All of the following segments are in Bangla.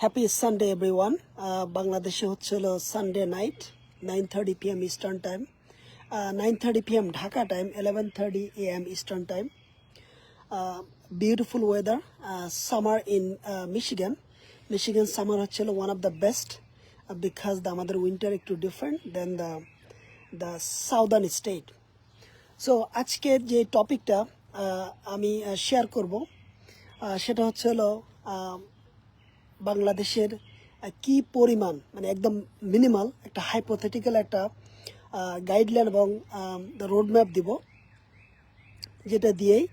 হ্যাপি সানডে এভরিওয়ান বাংলাদেশে হচ্ছে হলো Sunday night nine thirty PM eastern time nine thirty PM Dhaka time eleven thirty A M eastern time beautiful weather summer in Michigan Michigan summer হচ্ছে one of the best because the আমাদের উইন্টার একটু different then the the southern state so আজকের যে টপিকটা আমি শেয়ার করব সেটা হচ্ছে হলো আহ, বাংলাদেশের কি পরিমাণ মানে একদম মিনিমাল একটা হাইপোথেটিক্যাল একটা গাইডলাইন এবং রোড ম্যাপ দিব যেটা দিয়েই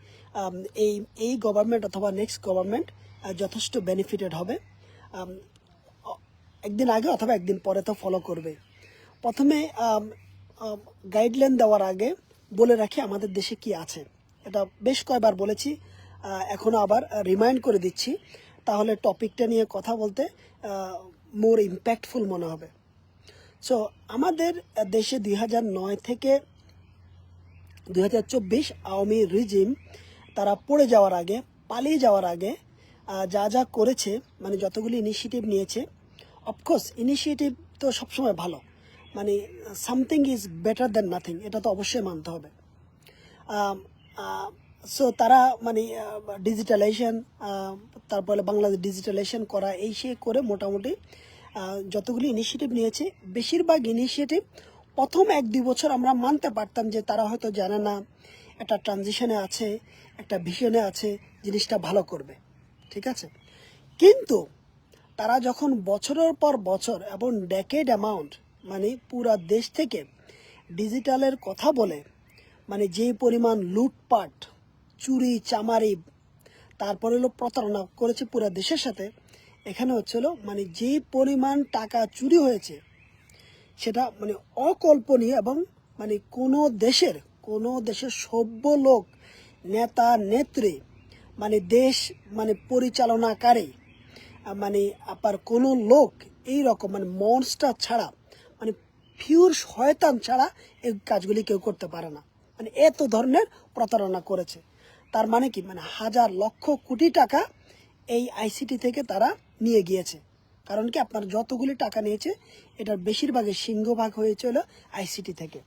এই এই গভর্নমেন্ট অথবা নেক্সট গভর্নমেন্ট যথেষ্ট বেনিফিটেড হবে। একদিন আগে অথবা একদিন পরে তো ফলো করবে। প্রথমে গাইডলাইন দেওয়ার আগে বলে রাখি আমাদের দেশে কি আছে। এটা বেশ কয়বার বলেছি আহ, এখনও আবার রিমাইন্ড করে দিচ্ছি। তাহলে টপিকটা নিয়ে কথা বলতে মোর ইম্প্যাক্টফুল মনে হবে। সো আমাদের দেশে দুই নয় থেকে দু হাজার চব্বিশ আওয়ামী রিজিম তারা পড়ে যাওয়ার আগে, পালিয়ে যাওয়ার আগে যা যা করেছে মানে যতগুলি ইনিশিয়েটিভ নিয়েছে অফকোর্স ইনিশিয়েটিভ তো সবসময় ভালো। মানে something is better than nothing এটা তো অবশ্যই মানতে হবে। সো তারা মানে ডিজিটালাইজেশন তারপরে বাংলাদেশ ডিজিটালাইজেশন করা, এই সে করে মোটামুটি যতগুলি ইনিশিয়েটিভ নিয়েছে, বেশিরভাগ ইনিশিয়েটিভ প্রথম এক দুই বছর আমরা মানতে পারতাম যে তারা হয়তো জানে না, একটা ট্রানজিশনে আছে, একটা ভিশনে আছে, জিনিসটা ভালো করবে। ঠিক আছে? কিন্তু তারা যখন বছরের পর বছর এবং ডেকেড অ্যামাউন্ট মানে পুরা দেশ থেকে ডিজিটালের কথা বলে মানে যে পরিমাণ লুটপাট চুরি, চামারি। তারপরে হলো প্রতারণা করেছে পুরা দেশের সাথে। এখানে হচ্ছিল মানে যে পরিমাণ টাকা চুরি হয়েছে, সেটা মানে অকল্পনীয় এবং মানে কোনো দেশের কোনো দেশের সভ্য লোক, নেতা, নেত্রী মানে দেশ মানে পরিচালনাকারী মানে আবার কোনো লোক এই রকম মানে মনস্টার ছাড়া মানে ফিউর শয়তান ছাড়া এই কাজগুলি কেউ করতে পারে না। মানে এত ধরনের প্রতারণা করেছে। তার মানে কি? মানে হাজার লক্ষ কোটি টাকা এই আইসিটি থেকে তারা নিয়ে গিয়েছে। কারণ কি? আপনার যতগুলি টাকা নিয়েছে, এটার বেশিরভাগের সিংহভাগ হয়েছিল আইসিটি থেকে।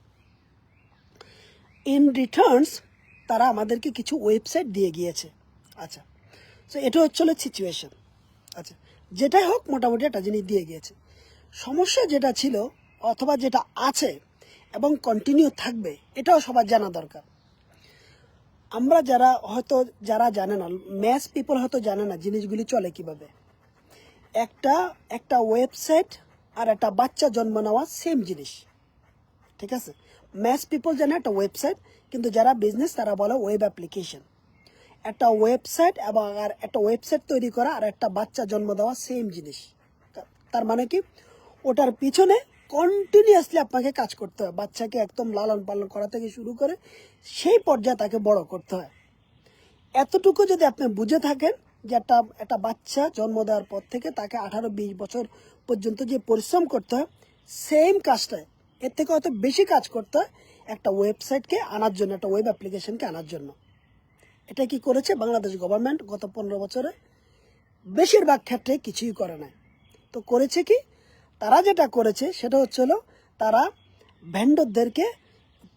ইন রিটার্নস তারা আমাদেরকে কিছু ওয়েবসাইট দিয়ে গিয়েছে। আচ্ছা সো এটা হচ্ছিল সিচুয়েশন আচ্ছা যেটাই হোক, মোটামুটি একটা জিনিস দিয়ে গিয়েছে। সমস্যা যেটা ছিল, অথবা যেটা আছে এবং কন্টিনিউ থাকবে, এটাও সবার জানা দরকার। আমরা যারা হয়তো, যারা জানে না ম্যাস পিপল হয়তো জানে না জিনিসগুলি চলে কীভাবে। একটা একটা ওয়েবসাইট আর একটা বাচ্চা জন্ম নেওয়া সেম জিনিস। ঠিক আছে? ম্যাস পিপল জানে একটা ওয়েবসাইট কিন্তু যারা বিজনেস তারা বলে ওয়েব অ্যাপ্লিকেশন একটা ওয়েবসাইট এবং আর একটা ওয়েবসাইট তৈরি করা আর একটা বাচ্চা জন্ম দেওয়া সেম জিনিস। তার মানে কি? ওটার পিছনে কন্টিনিউয়াসলি আপনাকে কাজ করতে হয়। বাচ্চাকে একদম লালন পালন করা থেকে শুরু করে সেই পর্যায়ে তাকে বড় করতে হয়। এতটুকু যদি আপনি বুঝে থাকেন যে একটা একটা বাচ্চা জন্ম দেওয়ার পর থেকে তাকে আঠারো, বিশ বছর পর্যন্ত যে পরিশ্রম করতে হয় সেম কাজটায় এর থেকে হয়তো বেশি কাজ করতে হয় একটা ওয়েবসাইটকে আনার জন্য, একটা ওয়েব অ্যাপ্লিকেশনকে আনার জন্য। এটা কি করেছে বাংলাদেশ গভর্নমেন্ট গত পনেরো বছরে? বেশিরভাগ ক্ষেত্রে কিছুই করে নাই। তো করেছে কি? তারা যেটা করেছে সেটা হচ্ছে হলো তারা ভেন্ডরদেরকে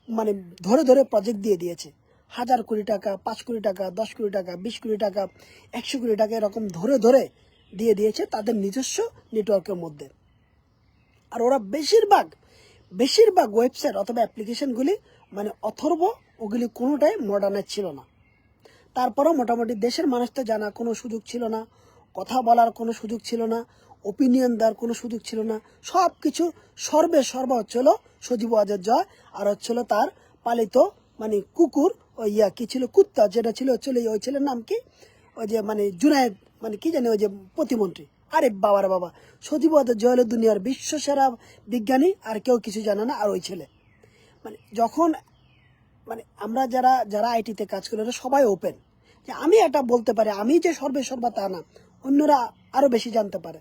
মানে ধরে ধরে প্রজেক্ট দিয়ে দিয়েছে। হাজার কোটি টাকা, পাঁচ কোটি টাকা, দশ কোটি টাকা, বিশ কোটি টাকা, একশো কোটি টাকা এরকম ধরে ধরে দিয়ে দিয়েছে তাদের নিজস্ব নেটওয়ার্কের মধ্যে। আর ওরা বেশিরভাগ বেশিরভাগ ওয়েবসাইট অথবা অ্যাপ্লিকেশনগুলি মানে অথর্ব, ওগুলি কোনোটাই মডার্নাইজ ছিল না। তারপরেও মোটামুটি দেশের মানুষ তো জানা কোনো সুযোগ ছিল না, কথা বলার কোনো সুযোগ ছিল না ওপিনিয়ন দেওয়ার কোনো সুযোগ ছিল না। সব কিছু সর্বে সর্ব হচ্ছিল সজীব ওয়াজের জয়, আর হচ্ছিল তার পালিত মানে কুকুর, ওই ইয়া কি ছিল, কুত্তা যেটা ছিল হচ্ছিল ওই ছেলের নাম কি? ওই যে মানে জুনায়েদ মানে কি জানি, ওই যে প্রতিমন্ত্রী। আরে বাবার বাবা, সজীব ওয়াজের জয় হলো দুনিয়ার বিশ্ব সেরা বিজ্ঞানী, আর কেউ কিছু জানে না, আর ওই ছেলে। মানে যখন মানে আমরা যারা যারা আইটিতে কাজ করি সবাই ওপেন যে আমি এটা বলতে পারি, আমি যে সর্বে সর্বা তা না, অন্যরা আরও বেশি জানতে পারে।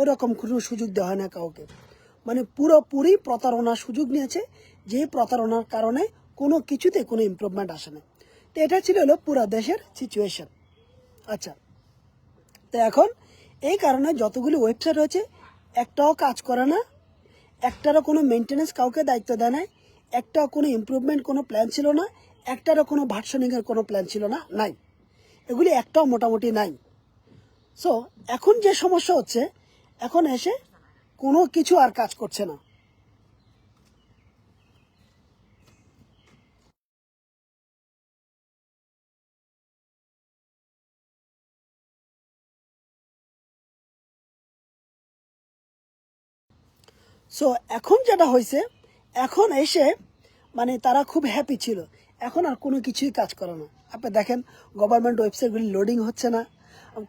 ওরকম কোনো সুযোগ দেওয়া হয় না কাউকে। মানে পুরোপুরি প্রতারণার সুযোগ নিয়েছে, যে প্রতারণার কারণে কোনো কিছুতে কোনো ইমপ্রুভমেন্ট আসে না। তো এটা ছিল হলো পুরো দেশের সিচুয়েশন আচ্ছা তো এখন এই কারণে যতগুলি ওয়েবসাইট রয়েছে, একটাও কাজ করে না, একটারও কোনো মেনটেনেন্স কাউকে দায়িত্ব দেয় নাই, একটাও কোনো ইমপ্রুভমেন্ট কোনো প্ল্যান ছিল না, একটারও কোনো ভার্সনিংয়ের কোনো প্ল্যান ছিল না, নাই। এগুলি একটাও মোটামুটি নাই। সো এখন যে সমস্যা হচ্ছে এখন এসে কোনো কিছু আর কাজ করছে না। সো এখন যেটা হয়েছে, এখন এসে মানে তারা খুব হ্যাপি ছিল। এখন আর কোনো কিছুই কাজ করে না। আপনি দেখেন গভর্নমেন্ট ওয়েবসাইটগুলি লোডিং হচ্ছে না।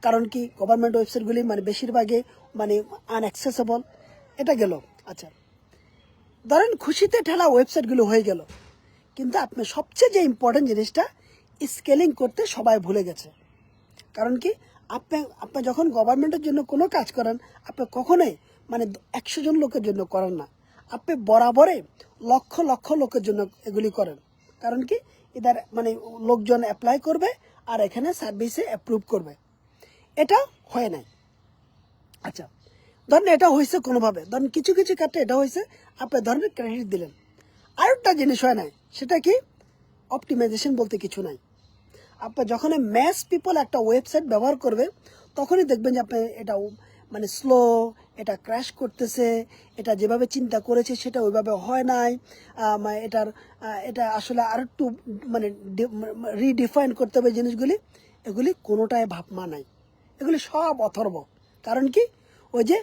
কারণ কি গভর্নমেন্ট ওয়েবসাইটগুলি মানে বেশিরভাগই মানে আনঅ্যাক্সেসেবল এটা গেল। আচ্ছা ধরেন খুশিতে ঠেলা ওয়েবসাইটগুলো হয়ে গেল। কিন্তু আপনি সবচেয়ে যে ইম্পর্টেন্ট জিনিসটা স্কেলিং করতে সবাই ভুলে গেছে। কারণ কি, আপনি আপনি যখন গভর্নমেন্টের জন্য কোনো কাজ করেন, আপনি কখনোই মানে একশো জন লোকের জন্য করেন না। আপনি বরাবরে লক্ষ লক্ষ লোকের জন্য এগুলি করেন। কারণ কি, এদের মানে লোকজন অ্যাপ্লাই করবে আর এখানে সার্ভিসে অ্যাপ্রুভ করবে। এটা হয় নাই। আচ্ছা ধরেন এটা হয়েছে কোনোভাবে, ধরেন কিছু কিছু ক্ষেত্রে এটা হয়েছে আপনি ধরেন ক্রেডিট দিলেন। আরেকটা জিনিস হয় নাই, সেটা কি? অপটিমাইজেশন বলতে কিছু নাই। আপনি যখন ম্যাস পিপল একটা ওয়েবসাইট ব্যবহার করবে, তখনই দেখবেন যে আপনি এটা মানে স্লো এটা ক্র্যাশ করতেছে, এটা যেভাবে চিন্তা করেছে সেটা ওইভাবে হয় নাই মানে এটার এটা আসলে আর একটু মানে রিডিফাইন করতে হবে জিনিসগুলি, এগুলি কোনোটাই ভাবমা নাই। এগুলি সব অথর্ব। কারণ কি? ওই যে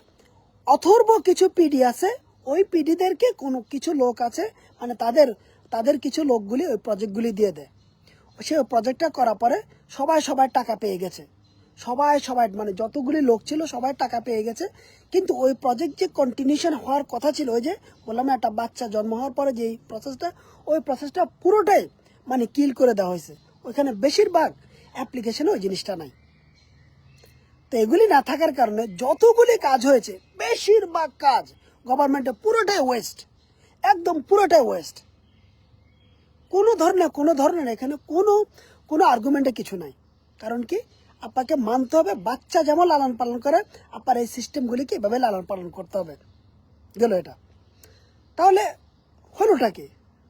অথর্ব কিছু পিডি আছে, ওই পিডিদেরকে কোনো কিছু লোক আছে মানে তাদের তাদের কিছু লোকগুলি ওই প্রজেক্টগুলি দিয়ে দেয়। সে প্রজেক্টটা করার পরে সবাই সবাই টাকা পেয়ে গেছে। সবাই সবাই মানে যতগুলি লোক ছিল সবাই টাকা পেয়ে গেছে। কিন্তু ওই প্রজেক্ট যে কন্টিনিউশন হওয়ার কথা ছিল, ওই যে বললাম একটা বাচ্চা জন্ম হওয়ার পরে যে প্রসেসটা ওই প্রসেসটা পুরোটাই মানে কিল করে দেওয়া হয়েছে। ওইখানে বেশিরভাগ অ্যাপ্লিকেশনে ওই জিনিসটা নাই। তো এগুলি না থাকার কারণে যতগুলি কাজ হয়েছে, বেশিরভাগ কাজ গভর্নমেন্টে পুরোটাই ওয়েস্ট একদম পুরোটাই ওয়েস্ট কোনো ধরনের কোনো ধরনের এখানে কোনো কোনো আর্গুমেন্টে কিছু নাই। কারণ কি? আপনাকে মানতে হবে, বাচ্চা যেমন লালন পালন করে, আপনার এই সিস্টেমগুলিকে এভাবে লালন পালন করতে হবে। গেল এটা। তাহলে হলোটা কি?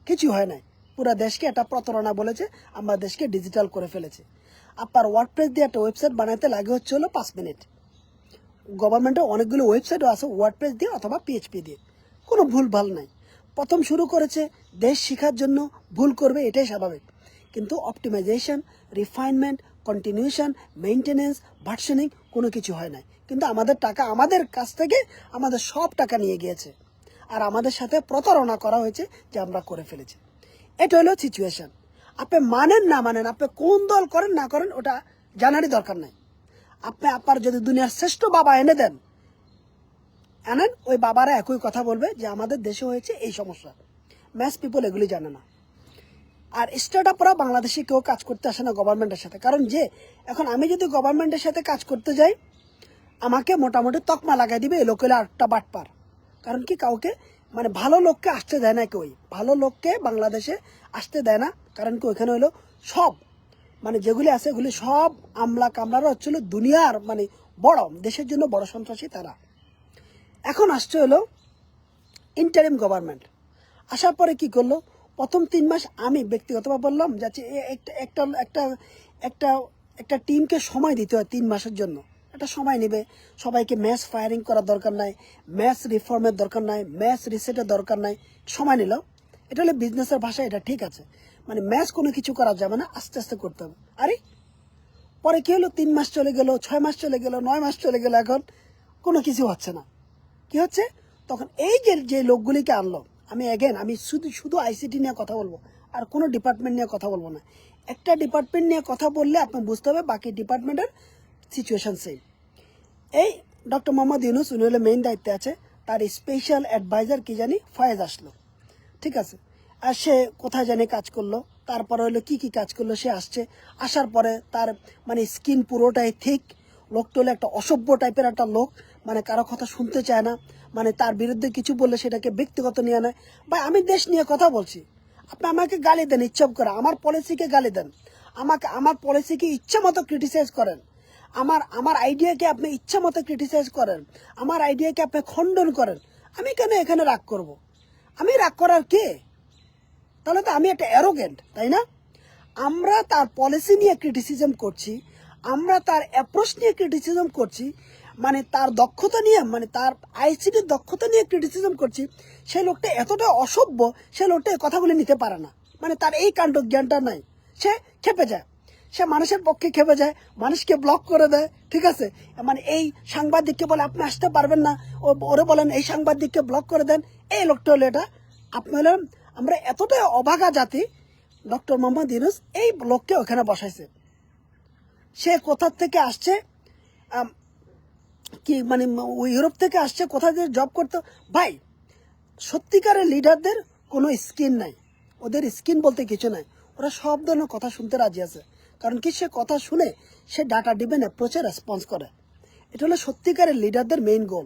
কিছু হয় নাই। পুরো দেশকে এটা প্রতারণা বলেছে, আমরা দেশকে ডিজিটাল করে ফেলেছে। আপনার ওয়ার্ডপ্রেস দিয়ে একটা ওয়েবসাইট বানাতে লাগে হচ্ছে হলো পাঁচ মিনিট। গভর্নমেন্টের অনেকগুলো ওয়েবসাইটও আছে ওয়ার্ডপ্রেস দিয়ে অথবা পিএইচপি দিয়ে। কোনো ভুল ভালো নাই। প্রথম শুরু করেছে দেশ শেখার জন্য, ভুল করবে এটাই স্বাভাবিক। কিন্তু optimization refinement continuation maintenance versioning কোনো কিছু হয় নাই। কিন্তু আমাদের টাকা আমাদের কাছ থেকে আমাদের সব টাকা নিয়ে গিয়েছে। আর আমাদের সাথে প্রতারণা করা হয়েছে যে আমরা করে ফেলেছি। এটা হলো সিচুয়েশন আপনি মানেন না মানেন, আপনি কোন দল করেন না করেন, ওটা জানারই দরকার নাই। আপনি, আপনার যদি দুনিয়ার শ্রেষ্ঠ বাবা এনে দেন, আনেন, ওই বাবারা একই কথা বলবে যে আমাদের দেশে হয়েছে এই সমস্যা। ম্যাস পিপল এগুলি জানে না। আর স্টার্ট আপরা বাংলাদেশে কেউ কাজ করতে আসে না গভর্নমেন্টের সাথে। কারণ যে, এখন আমি যদি গভর্নমেন্টের সাথে কাজ করতে যাই, আমাকে মোটামুটি তকমা লাগাই দিবে এই লোকের আটটা বাটপার। কারণ কি কাউকে মানে ভালো লোককে আসতে দেয় না কেউই। ভালো লোককে বাংলাদেশে আসতে দেয় না। কারণ কি ওইখানে হলো সব মানে যেগুলি আছে এগুলি সব আমলা কামলারা হচ্ছিল দুনিয়ার মানে বড়, দেশের জন্য বড় সন্ত্রাসী তারা। এখন আসছে হলো ইন্টারিম গভর্নমেন্ট আসার পরে কি করল? প্রথম তিন মাস আমি ব্যক্তিগতভাবে বললাম যাচ্ছে একটা একটা একটা একটা একটা টিমকে সময় দিতে হয় তিন মাসের জন্য। একটা সময় নেবে। সবাইকে ম্যাচ ফায়ারিং করার দরকার নাই ম্যাচ রিফর্মের দরকার নাই ম্যাচ রিসেটের দরকার নাই। সময় নিল। এটা হলো বিজনেসের ভাষা এটা ঠিক আছে। মানে ম্যাচ কোনো কিছু করা যাবে না, আস্তে আস্তে করতে হবে। আরে, পরে কি হলো? তিন মাস চলে গেল, ছয় মাস চলে গেল, নয় মাস চলে গেল, এখন কোনো কিছু হচ্ছে না। কি হচ্ছে? তখন এই যে যে লোকগুলিকে আনলো, আমি অ্যাগেন আমি শুধু শুধু আইসিটি নিয়ে কথা বলব, আর কোনো ডিপার্টমেন্ট নিয়ে কথা বলব না। একটা ডিপার্টমেন্ট নিয়ে কথা বললে আপনি বুঝতে হবে বাকি ডিপার্টমেন্টের সিচুয়েশন সেম এই ডক্টর মোহাম্মদ ইউনুস, উনি হলে মেইন দায়িত্বে আছে, তার স্পেশাল অ্যাডভাইজার কি জানি? ফয়েজ আসলো। ঠিক আছে? আর সে কোথায় জানি কাজ করল। তারপরে হলো কি কি কাজ করল, সে আসছে। আসার পরে তার মানে স্কিন পুরোটাই ঠিক। লোকটা হলো একটা অসভ্য টাইপের একটা লোক। মানে কারও কথা শুনতে চায় না। মানে তার বিরুদ্ধে কিছু বললে সেটাকে ব্যক্তিগত নিয়ে নেয়। বা আমি দেশ নিয়ে কথা বলছি। আপনি আমাকে গালি দেন ইচ্ছা করে আমার পলিসিকে গালি দেন। আমাকে, আমার পলিসিকে ইচ্ছা মতো ক্রিটিসাইজ করেন। আমার আমার আইডিয়াকে আপনি ইচ্ছা মতো ক্রিটিসাইজ করেন। আমার আইডিয়াকে আপনি খণ্ডন করেন। আমি কেন এখানে রাগ করব। আমি রাগ করার কে? তাহলে তো আমি একটা অ্যারোগেন্ট তাই না? আমরা তার পলিসি নিয়ে ক্রিটিসিজম করছি, আমরা তার অ্যাপ্রোচ নিয়ে ক্রিটিসিজম করছি মানে তার দক্ষতা নিয়ে মানে তার আইসিটির দক্ষতা নিয়ে ক্রিটিসিজম করছি সেই লোকটা এতটা অসভ্য, সে লোকটা কথাগুলি নিতে পারে না। মানে তার এই কাণ্ড জ্ঞানটা নাই। সে খেপে যায়। সে মানুষের পক্ষে খেপে যায়, মানুষকে ব্লক করে দেয়, ঠিক আছে? মানে এই সাংবাদিককে বলে, আপনি আসতে পারবেন না। ও, ওরে বলেন, এই সাংবাদিককে ব্লক করে দেন। এই লোকটা হলো এটা। আপনি হলেন আমরা এতটাই অভাগা জাতি, ডক্টর মোহাম্মদ ইউনুস এই লোককে ওখানে বসাইছে। সে কোথার থেকে আসছে? কি মানে ইউরোপ থেকে আসছে কোথা থেকে জব করতে? ভাই, সত্যিকারের লিডারদের কোনো স্কিন নাই। ওদের স্কিন বলতে কিছু নাই। ওরা সব ধরনের কথা শুনতে রাজি আছে। কারণ কি সে কথা শুনে সে ডাটা ডিবেন অ্যাপ্রোচে রেসপন্স করে। এটা হলো সত্যিকারের লিডারদের মেইন গোল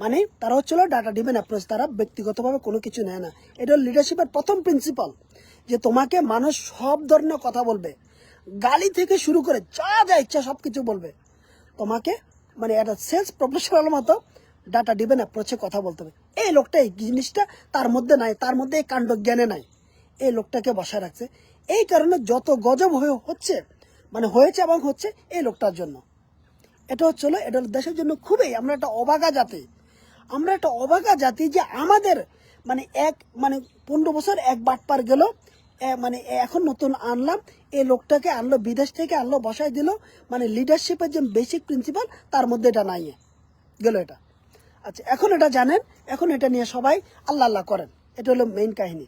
মানে তারা হচ্ছিল ডাটা ডিবেন অ্যাপ্রোচ তারা ব্যক্তিগতভাবে কোনো কিছু নেয় না। এটা হল লিডারশিপের প্রথম প্রিন্সিপাল যে তোমাকে মানুষ সব ধরনের কথা বলবে, গালি থেকে শুরু করে যা যা ইচ্ছা সব কিছু বলবে। তোমাকে মানে একটা সেলস প্রফেশনাল মতো ডাটা ডিবেন অ্যাপ্রোচে কথা বলতে হবে। এই লোকটা এই জিনিসটা তার মধ্যে নাই, তার মধ্যে এই কাণ্ড জ্ঞানে নাই। এই লোকটাকে বসায় রাখছে। এই কারণে যত গজব হয়ে হচ্ছে মানে হয়েছে এবং হচ্ছে এই লোকটার জন্য। এটা হচ্ছিল এটা দেশের জন্য খুবই, আমরা একটা অবাগা জাতি। আমরা একটা অবাগা জাতি যে আমাদের মানে এক মানে পনেরো বছর এক বাটপার গেল মানে এখন নতুন আনলাম, এই লোকটাকে আনলো, বিদেশ থেকে আনলো, বসায় দিল মানে লিডারশিপের যে বেসিক প্রিন্সিপাল তার মধ্যে এটা নাই গেল এটা। আচ্ছা এখন এটা জানেন, এখন এটা নিয়ে সবাই আল্লাহ আল্লাহ করেন, এটা হলো মেইন কাহিনী।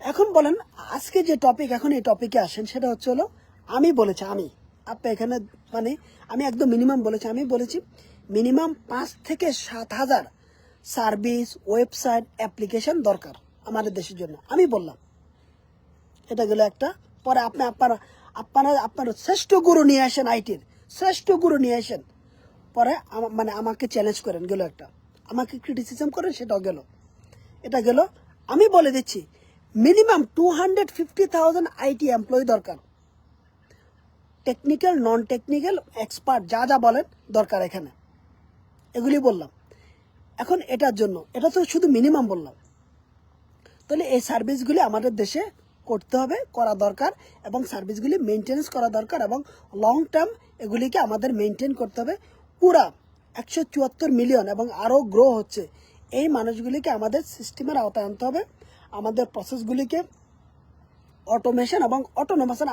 এখন বলেন, আজকে যে টপিক এখন এই টপিকে আসেন, সেটা হচ্ছে হলো, আমি বলেছি, আমি, আপনি এখানে মানে আমি একদম মিনিমাম বলেছি, আমি বলেছি মিনিমাম পাঁচ থেকে সাত হাজার সার্ভিস, ওয়েবসাইট, অ্যাপ্লিকেশন দরকার আমাদের দেশের জন্য। আমি বললাম, এটা গেল একটা। পরে আপনি আপনার, আপনারা, আপনার শ্রেষ্ঠ গুরু নিয়ে আসেন আইটির, শ্রেষ্ঠ গুরু নিয়ে আসেন। পরে মানে আমাকে চ্যালেঞ্জ করেন, গেল একটা। আমাকে ক্রিটিসিজম করেন, সেটাও গেল। এটা গেল, আমি বলে দিচ্ছি, minimum two hundred fifty thousand IT employee দরকার। টেকনিক্যাল নন টেকনিক্যাল এক্সপার্ট যা যা বলেন দরকার এখানে। এগুলি বললাম। এখন এটার জন্য, এটা তো শুধু মিনিমাম বললাম। তাহলে এই সার্ভিসগুলি আমাদের দেশে করতে হবে, করা দরকার এবং সার্ভিসগুলি মেনটেন্স করা দরকার এবং লং টার্ম এগুলিকে আমাদের মেনটেন করতে হবে। পুরা একশো চুয়াত্তর মিলিয়ন এবং আরও গ্রো হচ্ছে। এই মানুষগুলিকে আমাদের সিস্টেমের আওতায় আনতে হবে। আমাদের প্রসেসগুলিকে অটোমেশন এবং অটোনোমেশন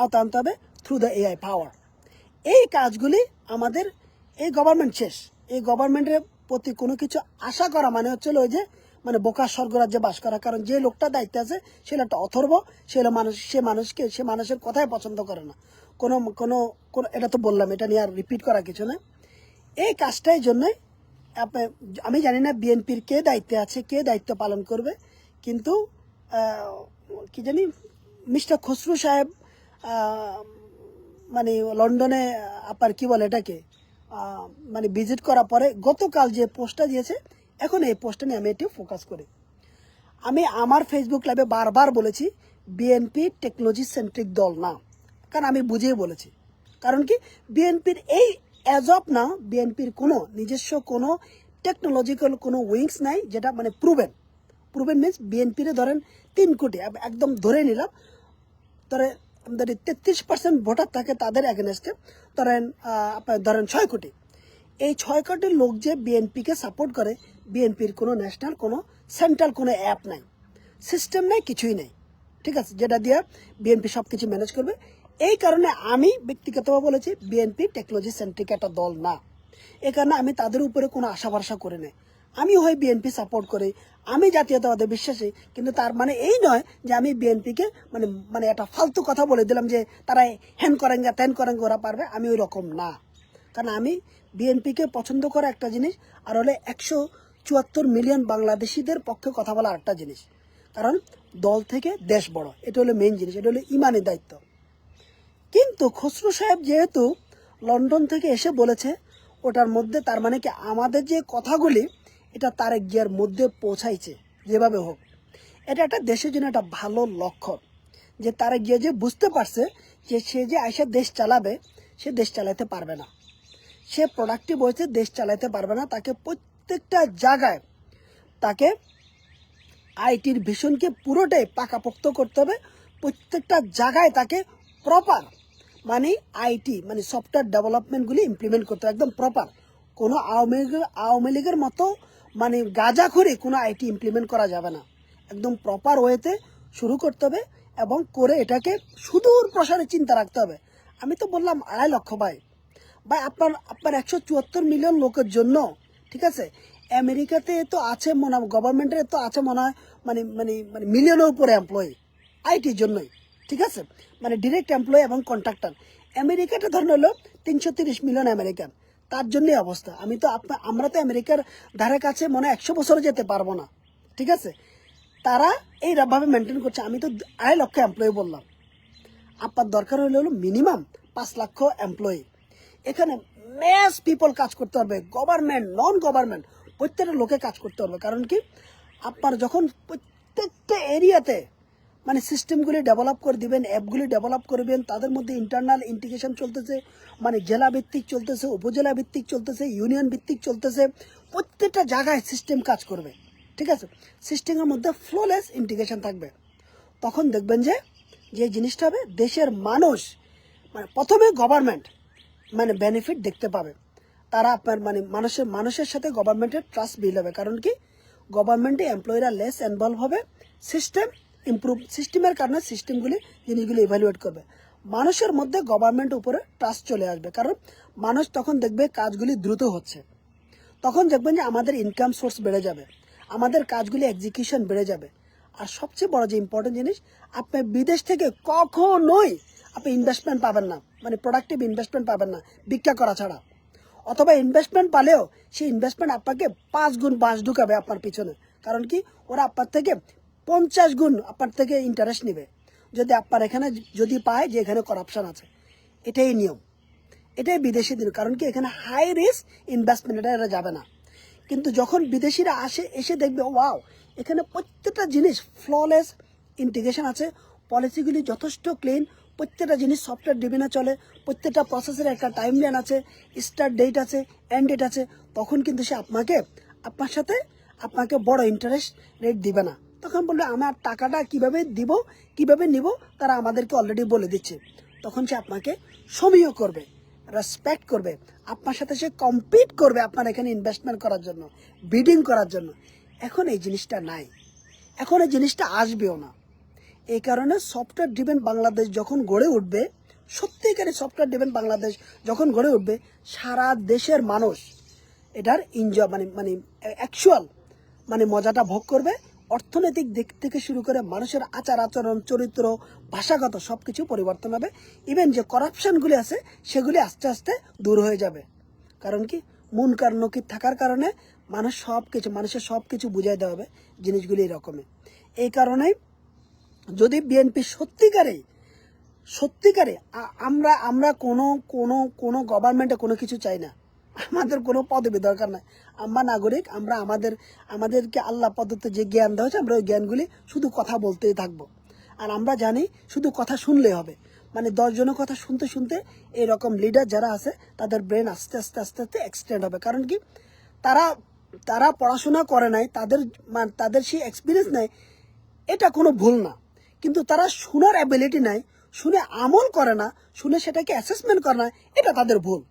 আওতায় আনতে হবে থ্রু দ্য এআই পাওয়ার এই কাজগুলি আমাদের, এই গভর্নমেন্ট শেষ। এই গভর্নমেন্টের প্রতি কোনো কিছু আশা করা মানে হচ্ছে ওই যে মানে বোকার স্বর্গরাজ্যে বাস করা। কারণ যে লোকটা দায়িত্বে আছে, সে একটা অথর্ব, সে মানুষ, সে মানুষকে, সে মানুষের কথাই পছন্দ করে না। কোনো কোনো কোনো, এটা তো বললাম, এটা নিয়ে আর রিপিট করা কিছু না। এই কাজটাই জন্যই আমি জানি না বিএনপির কে দায়িত্বে আছে, কে দায়িত্ব পালন করবে, কিন্তু কি জানি, মিস্টার খসরু সাহেব মানে লন্ডনে আপার কি বলে এটাকে মানে ভিজিট করার পরে গতকাল যে পোস্টটা দিয়েছে, এখন এই পোস্টটা নিয়ে আমি একটু ফোকাস করি। আমি আমার ফেসবুক লাইভে বারবার বলেছি বিএনপি টেকনোলজি সেন্ট্রিক দল না। কারণ আমি বুঝিয়ে বলেছি। কারণ কি? বিএনপির এই অ্যাজ অফ না বিএনপির কোনো নিজস্ব কোনো টেকনোলজিক্যাল কোনো উইংস নাই যেটা মানে প্রুভেন প্রুভেন মিনস বিএনপিরে ধরেন তিন কোটি, একদম ধরে নিলাম। ধরে আমাদের তেত্রিশ পার্সেন্ট ভোটার থাকে তাদের এগেনস্টে ধরেন আপনার ধরেন ছয় কোটি। এই ছয় কোটি লোক যে বিএনপিকে সাপোর্ট করে বিএনপির কোনো ন্যাশনাল কোনো সেন্ট্রাল কোনো অ্যাপ নাই। সিস্টেম নেই, কিছুই নেই। ঠিক আছে? যেটা দিয়ে বিএনপি সব কিছু ম্যানেজ করবে। এই কারণে আমি ব্যক্তিগতভাবে বলেছি বিএনপি টেকনোলজি সেন্ট্রিক একটা দল না। এ কারণে আমি তাদের উপরে কোনো আশা ভরসা করে নেই। আমি হয় বিএনপি সাপোর্ট করি। আমি জাতীয়তাবাদে বিশ্বাসী, কিন্তু তার মানে এই নয় যে আমি বিএনপিকে মানে মানে একটা ফালতু কথা বলে দিলাম যে তারা হ্যান করেঙ্গা ত্যান করেঙ্গা, ওরা পারবে, আমি ওই রকম না। কারণ আমি বিএনপিকে পছন্দ করা একটা জিনিস, আর হলে একশো চুয়াত্তর মিলিয়ন বাংলাদেশিদের পক্ষে কথা বলা আরেকটা জিনিস। কারণ দল থেকে দেশ বড়, এটা হলো মেইন জিনিস, এটা হলো ইমানের দায়িত্ব। কিন্তু খসরু সাহেব যেহেতু লন্ডন থেকে এসে বলেছে, ওটার মধ্যে তার মানে কি আমাদের যে কথাগুলি এটা তারেক জিয়ার মধ্যে পৌঁছাইছে, যেভাবে হোক। এটা একটা দেশের জন্য একটা ভালো লক্ষণ যে তারেক জিয়া যে বুঝতে পারছে যে সে যে আইসা দেশ চালাবে, সে দেশ চালাতে পারবে না। সে প্রোডাক্টিভ হয়েছে, দেশ চালাতে পারবে না। তাকে প্রত্যেকটা জায়গায় তাকে আইটির ভীষণকে পুরোটাই পাকাপোক্ত করতে হবে। প্রত্যেকটা জায়গায় তাকে প্রপার মানে আইটি মানে সফটওয়্যার ডেভেলপমেন্টগুলি ইমপ্লিমেন্ট করতে হবে, একদম প্রপার কোনো আওয়ামী লীগের আওয়ামী লীগের মতো মানে গাঁজা করে কোনো আইটি ইমপ্লিমেন্ট করা যাবে না। একদম প্রপার ওয়েতে শুরু করতে হবে এবং করে এটাকে সুদূর প্রসারে চিন্তা রাখতে হবে। আমি তো বললাম আড়াই লক্ষ ভাই। ভাই, আপনার আপনার একশো চুয়াত্তর মিলিয়ন লোকের জন্য, ঠিক আছে? আমেরিকাতে তো আছে মনে হয় গভর্নমেন্টের তো আছে মনে হয় মানে মানে মানে মিলিয়নের উপরে এমপ্লয়ি আইটির জন্যই, ঠিক আছে? মানে ডিরেক্ট এমপ্লয়ি এবং কন্ট্রাক্টর আমেরিকাটা ধরুন হলো তিনশো তিরিশ মিলিয়ন আমেরিকান। তার জন্যই অবস্থা। আমি তো আপনার আমরা তো আমেরিকার ধারে কাছে মনে একশো বছরে যেতে পারব না। ঠিক আছে? তারা এইভাবে মেনটেন করছে। আমি তো আড়াই লক্ষ এমপ্লয়ি বললাম। আপনার দরকার হলে হলো মিনিমাম পাঁচ লক্ষ এমপ্লয়ি এখানে ম্যাস পিপল কাজ করতে পারবে গভর্নমেন্ট নন গভর্নমেন্ট প্রত্যেকটা লোকে কাজ করতে পারবে কারণ কি? আপনার যখন প্রত্যেকটা এরিয়াতে মানে সিস্টেমগুলি ডেভেলপ করে দিবেন অ্যাপগুলি ডেভেলপ করবেন, তাদের মধ্যে ইন্টারনাল ইন্টিগ্রেশন চলতেছে মানে জেলা ভিত্তিক চলতেছে, উপজেলা ভিত্তিক চলতেছে ইউনিয়ন ভিত্তিক চলতেছে, প্রত্যেকটা জায়গায় সিস্টেম কাজ করবে, ঠিক আছে? সিস্টেমের মধ্যে ফ্লোলেস ইন্টিগ্রেশন থাকবে। তখন দেখবেন যে যে জিনিসটা হবে, দেশের মানুষ মানে প্রথমে গভর্নমেন্ট মানে বেনিফিট দেখতে পাবে। তারা আপনার মানে মানুষের মানুষের সাথে গভর্নমেন্টের ট্রাস্ট বিল হবে। কারণ কি? গভর্নমেন্টে এমপ্লয়িরা লেস ইনভলভ হবে সিস্টেম ইমপ্রুভ সিস্টেমের কারণে সিস্টেমগুলি জিনিসগুলি ইভ্যালুয়েট করবে। মানুষের মধ্যে গভর্নমেন্ট উপরে ট্রাস্ট চলে আসবে, কারণ মানুষ তখন দেখবে কাজগুলি দ্রুত হচ্ছে। তখন দেখবেন যে আমাদের ইনকাম সোর্স বেড়ে যাবে, আমাদের কাজগুলি এক্সিকিউশন বেড়ে যাবে। আর সবচেয়ে বড় যে ইম্পর্টেন্ট জিনিস, আপনি বিদেশ থেকে কখনোই আপনি ইনভেস্টমেন্ট পাবেন না মানে প্রোডাক্টিভ ইনভেস্টমেন্ট পাবেন না, ভিক্ষা করা ছাড়া। অথবা ইনভেস্টমেন্ট পালেও সেই ইনভেস্টমেন্ট আপনাকে পাঁচ গুণ বাঁশ ঢুকাবে আপনার পিছনে। কারণ কি? ওরা আপনার থেকে পঞ্চাশ গুণ আপনার থেকে ইন্টারেস্ট নেবে। যদি আপনার এখানে যদি পায় যে এখানে করাপশন আছে, এটাই নিয়ম। এটাই বিদেশি দিন, কারণ কি এখানে হাই রিস্ক ইনভেস্টমেন্ট এটা এরা যাবে না। কিন্তু যখন বিদেশিরা আসে, এসে দেখবে ওয়াও এখানে প্রত্যেকটা জিনিস ফ্ললেস ইন্টিগ্রেশন আছে। পলিসিগুলি যথেষ্ট ক্লিন প্রত্যেকটা জিনিস সফটওয়্যার ডিবিনে চলে, প্রত্যেকটা প্রসেসের একটা টাইম লাইন আছে স্টার্ট ডেট আছে এন্ড ডেট আছে। তখন কিন্তু সে আপনাকে, আপনার সাথে, আপনাকে বড় ইন্টারেস্ট রেট দিবে না। তখন বলবে আমার টাকাটা কীভাবে দিব, কীভাবে নিব, তারা আমাদেরকে অলরেডি বলে দিচ্ছে। তখন সে আপনাকে সমীহ করবে রেসপেক্ট করবে, আপনার সাথে সে কম্পিট করবে আপনার এখানে ইনভেস্টমেন্ট করার জন্য বিডিং করার জন্য। এখন এই জিনিসটা নাই। এখন এই জিনিসটা আসবেও না। এই কারণে সফটওয়্যার ড্রিভেন বাংলাদেশ যখন গড়ে উঠবে, সত্যিকারের সফটওয়্যার ড্রিভেন বাংলাদেশ যখন গড়ে উঠবে, সারা দেশের মানুষ এটার এনজয় মানে মানে অ্যাকচুয়াল মানে মজাটা ভোগ করবে। অর্থনৈতিক দিক থেকে শুরু করে মানুষের আচার আচরণ, চরিত্র, ভাষাগত সব কিছু পরিবর্তন হবে। ইভেন যে করাপশনগুলি আছে, সেগুলি আস্তে আস্তে দূর হয়ে যাবে। কারণ কি? মন কার নকির থাকার কারণে মানুষ সব কিছু মানুষের সব কিছু বুঝাই দেওয়া হবে জিনিসগুলি এরকমের এই কারণেই যদি বিএনপি সত্যিকারে সত্যিকারে আমরা আমরা কোনো কোনো কোনো গভর্নমেন্টে কোনো কিছু চাই না। আমাদের কোনো পদবি দরকার নাই। আমরা নাগরিক, আমরা আমাদের, আমাদেরকে আল্লাহ পদ্ধতি যে জ্ঞান দেওয়া হয়েছে, আমরা ওই জ্ঞানগুলি শুধু কথা বলতেই থাকব। আর আমরা জানি শুধু কথা শুনলেই হবে। মানে দশজনের কথা শুনতে শুনতে এরকম লিডার যারা আছে, তাদের ব্রেন আস্তে আস্তে আস্তে আস্তে এক্সটেন্ড হবে। কারণ কি? তারা তারা পড়াশোনা করে নাই, তাদের মানে তাদের সেই এক্সপিরিয়েন্স নাই, এটা কোনো ভুল না। কিন্তু তারা শোনার অ্যাবিলিটি নাই, শুনে আমল করে না, শুনে সেটাকে অ্যাসেসমেন্ট করে না, এটা তাদের ভুল।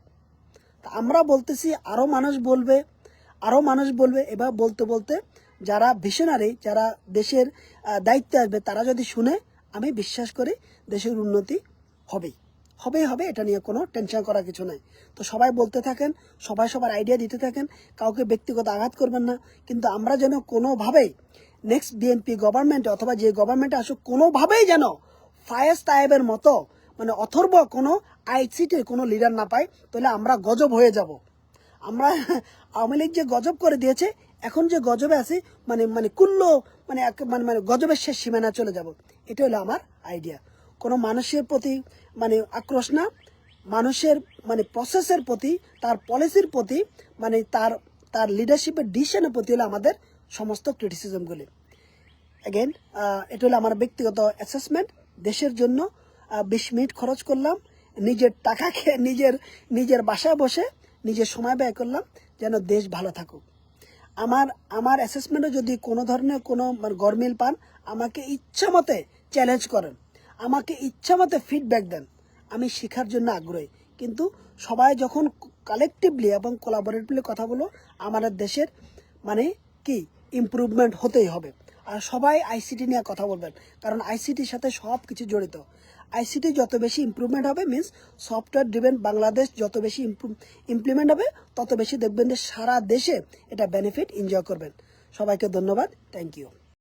আমরা বলতেছি আরও মানুষ বলবে আরও মানুষ বলবে, এবার বলতে বলতে যারা ভিশনারি যারা দেশের দায়িত্বে আসবে, তারা যদি শুনে, আমি বিশ্বাস করি দেশের উন্নতি হবেই। হবেই হবে এটা নিয়ে কোনো টেনশন করার কিছু নাই। তো সবাই বলতে থাকেন, সবাই সবার আইডিয়া দিতে থাকেন, কাউকে ব্যক্তিগত আঘাত করবেন না। কিন্তু আমরা যেন কোনোভাবেই নেক্সট বিএনপি গভর্নমেন্ট অথবা যে গভর্নমেন্ট আসুক, কোনোভাবেই যেন ফায়েজ তায়েবের মতো মানে অথর্ব কোনো আইসিটির কোনো লিডার না পায়, তাহলে আমরা গজব হয়ে যাব। আমরা আওয়ামী লীগ যে গজব করে দিয়েছে, এখন যে গজবে আছে মানে মানে কুল্ল মানে মানে মানে গজবের শেষ সীমানা চলে যাব। এটা হলো আমার আইডিয়া কোনো মানুষের প্রতি মানে আক্রোশ না। মানুষের মানে প্রসেসের প্রতি, তার পলিসির প্রতি মানে তার তার লিডারশিপের ডিসিশনের প্রতি হলো আমাদের সমস্ত ক্রিটিসিজমগুলি অ্যাগেন এটা হলো আমার ব্যক্তিগত অ্যাসেসমেন্ট দেশের জন্য বিশ মিনিট খরচ করলাম, নিজের টাকা খেয়ে নিজের নিজের বাসায় বসে নিজের সময় ব্যয় করলাম, যেন দেশ ভালো থাকুক। আমার আমার অ্যাসেসমেন্টে যদি কোনো ধরনের কোনো মানে গরমিল পান, আমাকে ইচ্ছা মতে চ্যালেঞ্জ করেন। আমাকে ইচ্ছা মতে ফিডব্যাক দেন। আমি শেখার জন্য আগ্রহী। কিন্তু সবাই যখন কালেকটিভলি এবং কোলাবোরেটিভলি কথা বলো, আমাদের দেশের মানে কি ইমপ্রুভমেন্ট হতেই হবে। আর সবাই আইসিটি নিয়ে কথা বলবেন। কারণ আইসিটির সাথে সব কিছু জড়িত। আইসিটি যত বেশি ইম্প্রুভমেন্ট হবে মিন্স সফটওয়্যার ড্রিভেন বাংলাদেশ যত বেশি ইমপ্লিমেন্ট হবে, তত বেশি দেখবেন যে সারা দেশে এটা বেনিফিট এনজয় করবেন। সবাইকে ধন্যবাদ। Thank you